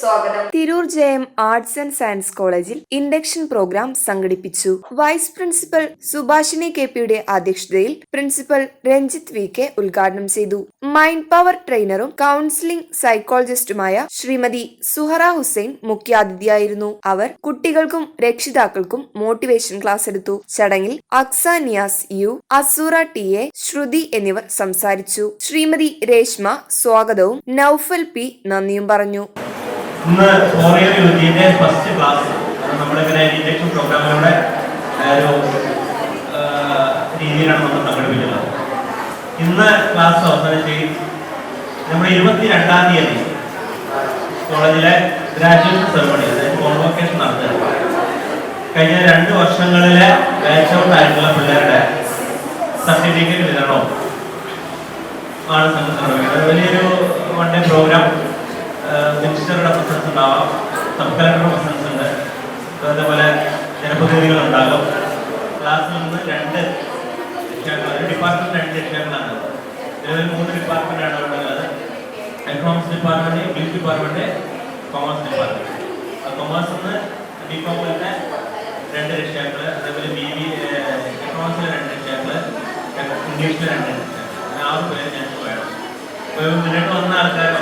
സ്വാഗതം. Tirur Jayam arts and science കോളേജിൽ induction programme സംഘടിപ്പിച്ചു. വൈസ് പ്രിൻസിപ്പൽ സുഭാഷിണി കെ പിയുടെ അധ്യക്ഷതയിൽ പ്രിൻസിപ്പൽ രഞ്ജിത്ത് വി കെ ഉദ്ഘാടനം ചെയ്തു. മൈൻഡ് പവർ ട്രെയിനറും കൗൺസിലിംഗ് സൈക്കോളജിസ്റ്റുമായ ശ്രീമതി സുഹറ ഹുസൈൻ മുഖ്യാതിഥിയായിരുന്നു. അവർ കുട്ടികൾക്കും രക്ഷിതാക്കൾക്കും മോട്ടിവേഷൻ ക്ലാസ് എടുത്തു. ചടങ്ങിൽ Aksa Niyas U Asoora T A Shruthi എന്നിവർ സംസാരിച്ചു. ശ്രീമതി രേഷ്മ സ്വാഗതവും. നൌഫൽ പി നന്ദിയും പറഞ്ഞു. ഇന്ന് ക്ലാസ് നമ്മളിങ്ങനെ അവസാനിച്ച് നമ്മുടെ ഇരുപത്തി രണ്ടാം തീയതി കോളേജിലെ ഗ്രാജുവേഷൻ സെറമണി അതായത് കോൺവോക്കേഷൻ നടത്തുക കഴിഞ്ഞ രണ്ട് വർഷങ്ങളിലെ ബാച്ച് ഔട്ട് ആയിട്ടുള്ള പിള്ളേരുടെ സർട്ടിഫിക്കറ്റ് വിതരണവും ആണ് സംഘം സംഘടിപ്പിക്കുന്നത് വലിയൊരു വൺ ഡേ പ്രോഗ്രാം മിനിസ്റ്ററുടെ പ്രസൻസ് ഉണ്ടാവാം സബ് പ്രസൻസ് ഉണ്ട് അതേപോലെ ജനപ്രതിനിധികൾ ഉണ്ടാകും ക്ലാസ്സിൽ നിന്ന് രണ്ട് രക്ഷാക്കൾ ഒരു ഡിപ്പാർട്ട്മെന്റ് രണ്ട് ലക്ഷ്യങ്ങളാണ് നിലവിൽ മൂന്ന് ഡിപ്പാർട്ട്മെന്റാണ് അവിടെ ഉള്ളത്. Economics department English department commerce department commerce നിന്ന് ബി കോമിലെ രണ്ട് രക്ഷാക്കൾ അതേപോലെ ബി ബി എക്കണോമിക്സിലെ രണ്ട് രക്ഷാക്കൾ ഇംഗ്ലീഷിലെ രണ്ട് രക്ഷാക്കൾ ആറ് പേര് ഞങ്ങൾക്ക് വേണം ഇപ്പോൾ മുന്നോട്ട് വന്ന ആൾക്കാരോ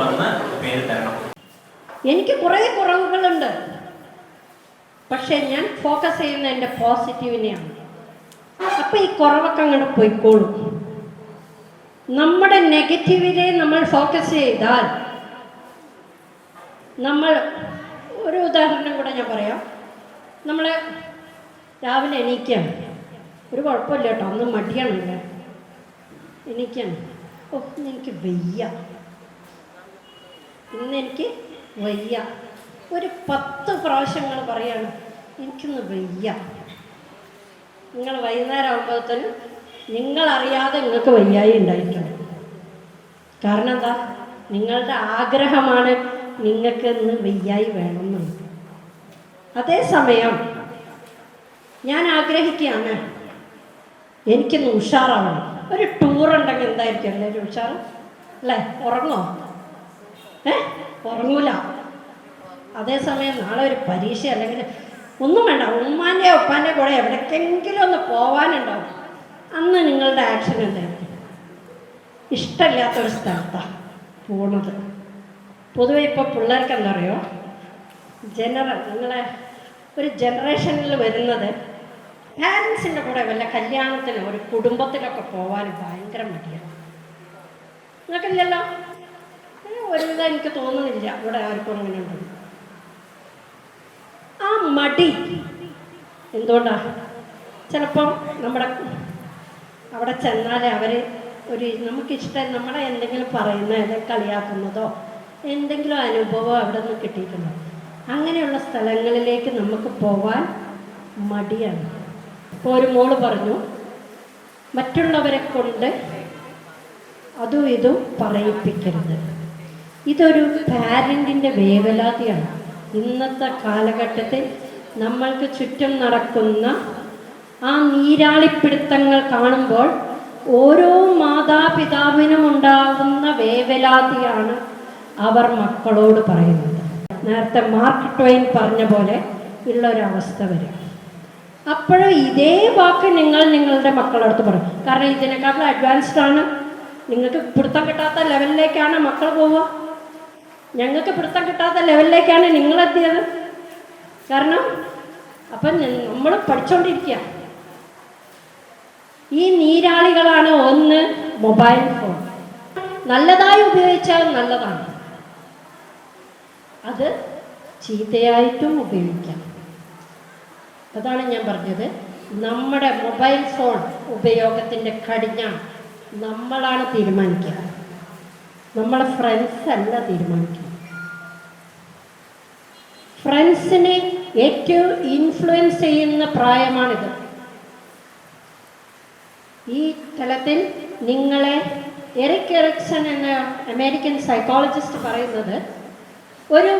വന്ന് പേര് തരണം. എനിക്ക് കുറേ കുറവുകളുണ്ട്. പക്ഷെ ഞാൻ ഫോക്കസ് ചെയ്യുന്ന എന്റെ പോസിറ്റീവിനെയാണ് അപ്പം ഈ കുറവൊക്കെ അങ്ങോട്ട് പോയിക്കോളും. നമ്മുടെ നെഗറ്റീവിനെ നമ്മൾ ഫോക്കസ് ചെയ്താൽ നമ്മൾ ഒരു ഉദാഹരണം കൂടെ ഞാൻ പറയാം. നമ്മൾ രാവിലെ എണീക്കുകയാണ് ഒരു കുഴപ്പമില്ല കേട്ടോ അന്ന് മടിയാണല്ലേ. എണീക്കുകയാണ് ഓ ഇന്ന് എനിക്ക് വയ്യ. ഇന്ന് എനിക്ക് വയ്യ. ഒരു പത്ത് പ്രാവശ്യങ്ങൾ പറയാണ് എനിക്കൊന്ന് വയ്യ. നിങ്ങൾ വൈകുന്നേരം ആകുമ്പോഴത്തേനും നിങ്ങളറിയാതെ നിങ്ങൾക്ക് വയ്യായി ഉണ്ടായിട്ടുണ്ട്. കാരണം എന്താ? നിങ്ങളുടെ ആഗ്രഹമാണ് നിങ്ങൾക്ക് ഇന്ന് വയ്യായി വേണമെന്നുള്ളത്. അതേസമയം ഞാൻ ആഗ്രഹിക്കുകയാണ് എനിക്കൊന്ന് ഉഷാറാവണം. ഒരു ടൂർ ഉണ്ടെങ്കിൽ എന്തായിരിക്കും? അല്ലേ ഒരു ഉഷാർ അല്ലേ? ഉറങ്ങോ? ഏ? ഉറങ്ങൂല. അതേസമയം നാളെ ഒരു പരീക്ഷ അല്ലെങ്കിൽ ഒന്നും വേണ്ട. ഉമ്മാന്റെ ഉപ്പാന്റെ കൂടെ എവിടേക്കെങ്കിലും ഒന്ന് പോവാനുണ്ടാവും. അന്ന് നിങ്ങളുടെ ആക്ഷൻ എന്തായിരിക്കും? ഇഷ്ടമില്ലാത്തൊരു സ്ഥലത്താണ് പോണത്. പൊതുവെ ഇപ്പോൾ പിള്ളേർക്ക് എന്താ പറയുക ജനറൽ നിങ്ങളെ ഒരു ജനറേഷനിൽ വരുന്നത് പാരൻസിന്റെ കൂടെ വല്ല കല്യാണത്തിന് ഒരു കുടുംബത്തിലൊക്കെ പോകാൻ ഭയങ്കര മടിയാണ്. നിങ്ങൾക്കില്ലല്ലോ? ഒരുവിധം എനിക്ക് തോന്നുന്നില്ല. ഇവിടെ ആർക്കും അങ്ങനെ ഉണ്ടെന്ന്. ആ മടി എന്തുകൊണ്ടാണ് ചിലപ്പം നമ്മുടെ അവിടെ ചെന്നാൽ അവർ ഒരു നമുക്കിഷ്ടം നമ്മളെ എന്തെങ്കിലും പറയുന്ന അല്ലെങ്കിൽ കളിയാക്കുന്നതോ എന്തെങ്കിലും അനുഭവം അവിടെ നിന്ന് കിട്ടിയിട്ടുണ്ടോ? അങ്ങനെയുള്ള സ്ഥലങ്ങളിലേക്ക് നമുക്ക് പോവാൻ മടിയാണ്. ഇപ്പോൾ ഒരു മോൾ പറഞ്ഞു മറ്റുള്ളവരെ കൊണ്ട് അതും ഇതും പറയിപ്പിക്കരുത്. ഇതൊരു പാരന്റിന്റെ വേവലാതിയാണ്. ഇന്നത്തെ കാലഘട്ടത്തിൽ നമ്മൾക്ക് ചുറ്റും നടക്കുന്ന ആ നീരാളിപ്പിടുത്തങ്ങൾ കാണുമ്പോൾ ഓരോ മാതാപിതാവിനും ഉണ്ടാകുന്ന വേവലാതിയാണ് അവർ മക്കളോട് പറയുന്നത്. നേരത്തെ മാർക്ക് ട്വൈൻ പറഞ്ഞ പോലെ ഉള്ളൊരവസ്ഥ വരും. അപ്പോഴും ഇതേ വാക്ക് നിങ്ങൾ നിങ്ങളുടെ മക്കളടുത്ത് പറയും. കാരണം ഇതിനെക്കാട്ടിലും അഡ്വാൻസ്ഡ് ആണ്. നിങ്ങൾക്ക് പിടുത്തം കിട്ടാത്ത ലെവലിലേക്കാണ് മക്കൾ പോവുക. ഞങ്ങൾക്ക് പിടുത്തം കിട്ടാത്ത ലെവലിലേക്കാണ് നിങ്ങളെത്തിയത് കാരണം അപ്പം നമ്മൾ പഠിച്ചുകൊണ്ടിരിക്കുക ഈ നീരാളികളാണ് ഒന്ന് മൊബൈൽ ഫോൺ നല്ലതായി ഉപയോഗിച്ചാൽ നല്ലതാണ്. അത് ചീത്തയായിട്ടും ഉപയോഗിക്കാം. അതാണ് ഞാൻ പറഞ്ഞത്. നമ്മുടെ മൊബൈൽ ഫോൺ ഉപയോഗത്തിന്റെ കടിഞ്ഞ നമ്മളാണ് തീരുമാനിക്കുക. നമ്മളെ ഫ്രണ്ട്സ് അല്ല തീരുമാനിക്കുക. ഫ്രണ്ട്സിനെ ഏറ്റവും ഇൻഫ്ലുവൻസ് ചെയ്യുന്ന പ്രായമാണിത്. ഈ തലത്തിൽ നിങ്ങളെ എറിക് എറിക്സൺ എന്ന അമേരിക്കൻ സൈക്കോളജിസ്റ്റ് പറയുന്നത് ഒരു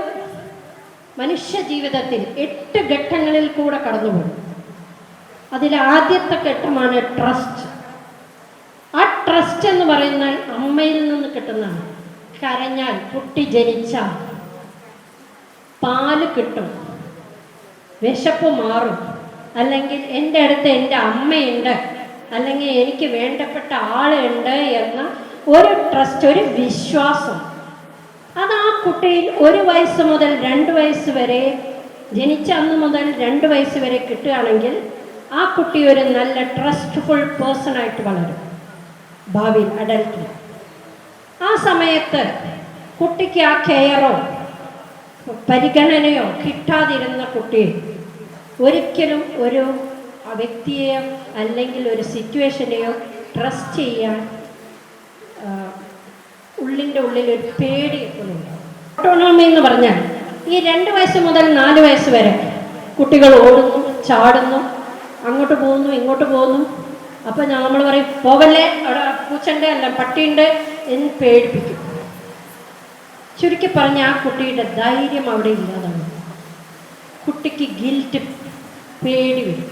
മനുഷ്യ ജീവിതത്തിൽ എട്ട് ഘട്ടങ്ങളിൽ കൂടെ കടന്നുപോകും. അതിൽ ആദ്യത്തെ ഘട്ടമാണ് ട്രസ്റ്റ് ആ ട്രസ്റ്റ് എന്ന് പറയുന്നത് അമ്മയിൽ നിന്ന് കിട്ടുന്നതാണ്. കരഞ്ഞാൽ കുട്ടി ജനിച്ചാൽ പാൽ കിട്ടും വിശപ്പ് മാറും. അല്ലെങ്കിൽ എന്റെ അടുത്ത് എന്റെ അമ്മയുണ്ട് അല്ലെങ്കിൽ എനിക്ക് വേണ്ടപ്പെട്ട ആളുണ്ട് എന്ന ഒരു ട്രസ്റ്റ് ഒരു വിശ്വാസം. അത് ആ കുട്ടിയിൽ ഒരു വയസ്സ് മുതൽ രണ്ട് വയസ്സ് വരെ ജനിച്ച അന്ന് മുതൽ രണ്ട് വയസ്സ് വരെ കിട്ടുകയാണെങ്കിൽ ആ കുട്ടി ഒരു നല്ല ട്രസ്റ്റ്ഫുൾ പേഴ്സൺ ആയിട്ട് വളരും. ഭാവിയിൽ അഡൽട്ടിൽ ആ സമയത്ത് കുട്ടിക്ക് ആ കെയറോ പരിഗണനയോ കിട്ടാതിരുന്ന കുട്ടി ഒരിക്കലും ഒരു വ്യക്തിയെയോ അല്ലെങ്കിൽ ഒരു സിറ്റുവേഷനെയോ ട്രസ്റ്റ് ചെയ്യാൻ ഉള്ളിന്റെ ഉള്ളിൽ ഒരു പേടി. ഓട്ടോണോമി എന്ന് പറഞ്ഞാൽ ഈ രണ്ട് വയസ്സ് മുതൽ നാല് വയസ്സ് വരെ കുട്ടികൾ ഓടുന്നു ചാടുന്നു അങ്ങോട്ട് പോകുന്നു ഇങ്ങോട്ട് പോകുന്നു. അപ്പം നമ്മൾ പറയും പോകല്ലേ അവിടെ പൂച്ചണ്ട് അല്ല പട്ടിയുണ്ട് എന്ന് പേടിപ്പിക്കും. ചുരുക്കി പറഞ്ഞ ആ കുട്ടിയുടെ ധൈര്യം അവിടെ ഇല്ലാതാണ്. കുട്ടിക്ക് ഗിൽറ്റ് പേടി വരും.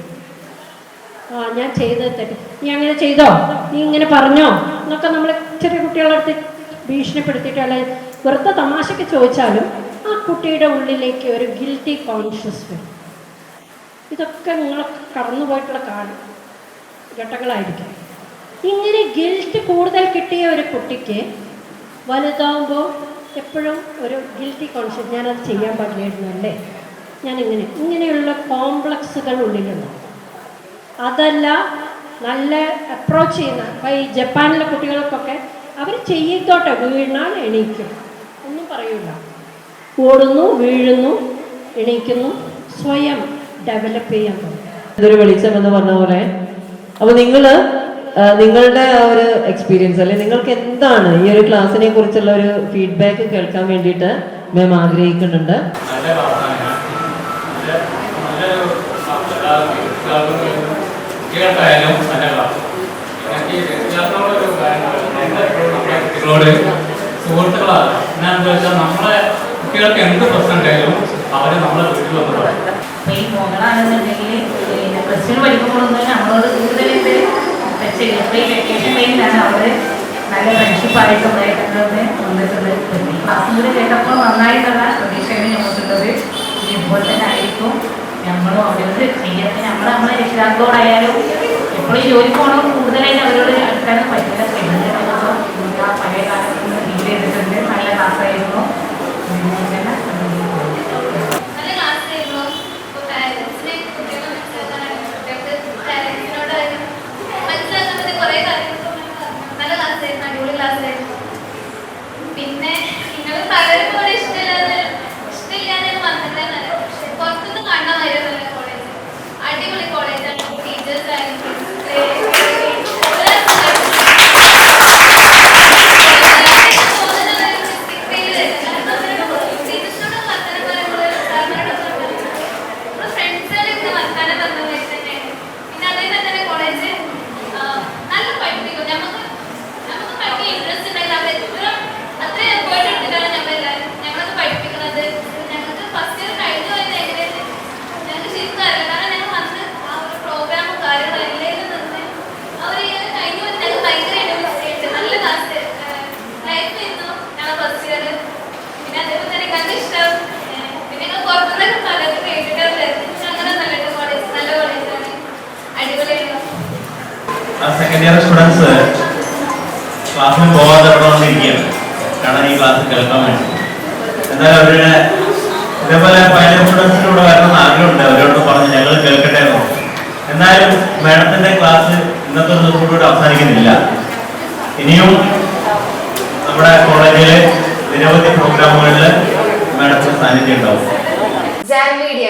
ആ ഞാൻ ചെയ്തത് തെറ്റ്. നീ അങ്ങനെ ചെയ്തോ? നീ ഇങ്ങനെ പറഞ്ഞോ? എന്നൊക്കെ നമ്മൾ ചെറിയ കുട്ടികളുടെ അടുത്ത് ഭീഷണിപ്പെടുത്തിയിട്ട് അല്ലെങ്കിൽ വെറുതെ തമാശയ്ക്ക് ചോദിച്ചാലും ആ കുട്ടിയുടെ ഉള്ളിലേക്ക് ഒരു ഗിൽറ്റി കോൺഷ്യസ് വരും. ഇതൊക്കെ നിങ്ങൾ കടന്നു പോയിട്ടുള്ള കാലം ഘട്ടങ്ങളായിരിക്കും. ഇങ്ങനെ ഗിൽറ്റ് കൂടുതൽ കിട്ടിയ ഒരു കുട്ടിക്ക് വലുതാവുമ്പോൾ എപ്പോഴും ഒരു ഗിൽറ്റി കോൺഷ്യസ് ഞാനത് ചെയ്യാൻ പാടില്ലായിരുന്നു അല്ലേ ഞാനിങ്ങനെ ഇങ്ങനെയുള്ള കോംപ്ലക്സുകൾ ഉള്ളിലുണ്ട് അതല്ല നല്ല അപ്രോച്ച് ചെയ്യുന്ന ഇപ്പോൾ ഈ ജപ്പാനിലെ കുട്ടികൾക്കൊക്കെ അവർ ചെയ്യത്തോട്ടെ വീണാൽ എണീക്കും ഒന്നും പറയൂല ഓടുന്നു വീഴുന്നു എണീക്കുന്നു സ്വയം ഡെവലപ്പ് ചെയ്യാൻ ഇതൊരു വെളിച്ചം എന്ന് പറഞ്ഞ പോലെ അപ്പൊ നിങ്ങൾ നിങ്ങളുടെ ആ ഒരു എക്സ്പീരിയൻസ് അല്ലെ നിങ്ങൾക്ക് എന്താണ് ഈ ഒരു ക്ലാസ്സിനെ കുറിച്ചുള്ള ഒരു ഫീഡ്ബാക്ക് കേൾക്കാൻ വേണ്ടിയിട്ട് മാം ആഗ്രഹിക്കുന്നുണ്ട് കുട്ടികൾക്കായാലും നല്ല ക്ലാസ് എനിക്ക് രക്ഷിതാക്കളോടൊരു കാര്യം പറയാം. എന്താ എപ്പോഴും നമ്മുടെ കുട്ടികളോട് സുഹൃത്തുക്കളാണ് എന്നാന്ന് വെച്ചാൽ നമ്മളെ കുട്ടികൾക്ക് എന്ത് പ്രശ്നം ഉണ്ടായാലും അവരെ നമ്മളെ വീട്ടിൽ വന്ന് പറയും. ഈ നല്ല നമ്മൾ നമ്മൾ എപ്പോഴും ജോലി പോകണം കൂടുതലായിട്ട് അവരോട് അടുക്കാനും പറ്റില്ല ചെയ്യുന്നത് നമുക്ക് ആ പഴയ കാലത്ത് ഫീൽ ചെയ്തിട്ടുണ്ട് നല്ല ക്ലാസ്സായിരുന്നു അങ്ങനെ തന്നെ നല്ല ക്ലാസ് ആയിരുന്നു ഇപ്പോൾ പാരൻസിനെ കുട്ടികളെ മനസ്സിലാക്കാനാണ് കുട്ടികൾക്ക് പാരൻസിനോടായാലും മനസ്സിലാക്കാൻ പറ്റിയ കുറേ കാര്യങ്ങൾ നല്ല ക്ലാസ് ആയിരുന്നു അടിപൊളി ക്ലാസ് ആയിരുന്നു പിന്നെ നിങ്ങൾ പലരും കൂടെ ഇഷ്ടമില്ലാതെ ഇഷ്ടമില്ലാതെ വന്നിട്ടുണ്ടെന്നല്ല പക്ഷെ പുറത്തുനിന്ന് കാണാൻ നല്ല കോളേജ് അടിപൊളി കോളേജാണ് ടീച്ചേഴ്സ് ആയാലും പ്രോഗ്രാമും കാര്യങ്ങളും എല്ലാം നിന്ന് അവർ കഴിഞ്ഞ ഞങ്ങൾ ഭയങ്കരമായിട്ട് മിസ് ചെയ്യുന്നുണ്ട് നല്ല ക്ലാസ് ലൈഫ് ആയിരുന്നു ഞങ്ങൾ ഫസ്റ്റ് ഇയർ പിന്നെ അതേപോലെ തന്നെ ഞങ്ങൾക്ക് ഇഷ്ടം ഏഹ് പിന്നെ ഞങ്ങൾ പുറത്തുനിന്നൊക്കെ പലരും കേട്ടിട്ടുണ്ട് പക്ഷെ അങ്ങനെ നല്ല കോളേജ് നല്ല കോളേജാണ് അടിപൊളിയായിരുന്നു ആ സെക്കൻഡ് ഇയർ സ്റ്റുഡൻസ് ക്ലാസ്സിൽ പോകാതെ കാരണം ഈ ക്ലാസ് കേൾക്കാൻ വേണ്ടി. എന്നാൽ അവരുടെ ഇതേപോലെ പൈലറ്റ് സ്റ്റുഡൻസിന് ഇവിടെ വരണമെന്ന് ആഗ്രഹമുണ്ട്. അവരോട് പറഞ്ഞ് ഞങ്ങൾ കേൾക്കട്ടെ എന്ന്. എന്നാലും മാഡത്തിന്റെ ക്ലാസ് ഇന്നത്തെ ഒരു ദിവസം കൂടി അവസാനിക്കുന്നില്ല. ഇനിയും നമ്മുടെ കോളേജിലെ നിരവധി പ്രോഗ്രാമുകളിൽ മാഡത്തിന് സാന്നിധ്യം ഉണ്ടാവും. ജാൻ മീഡിയ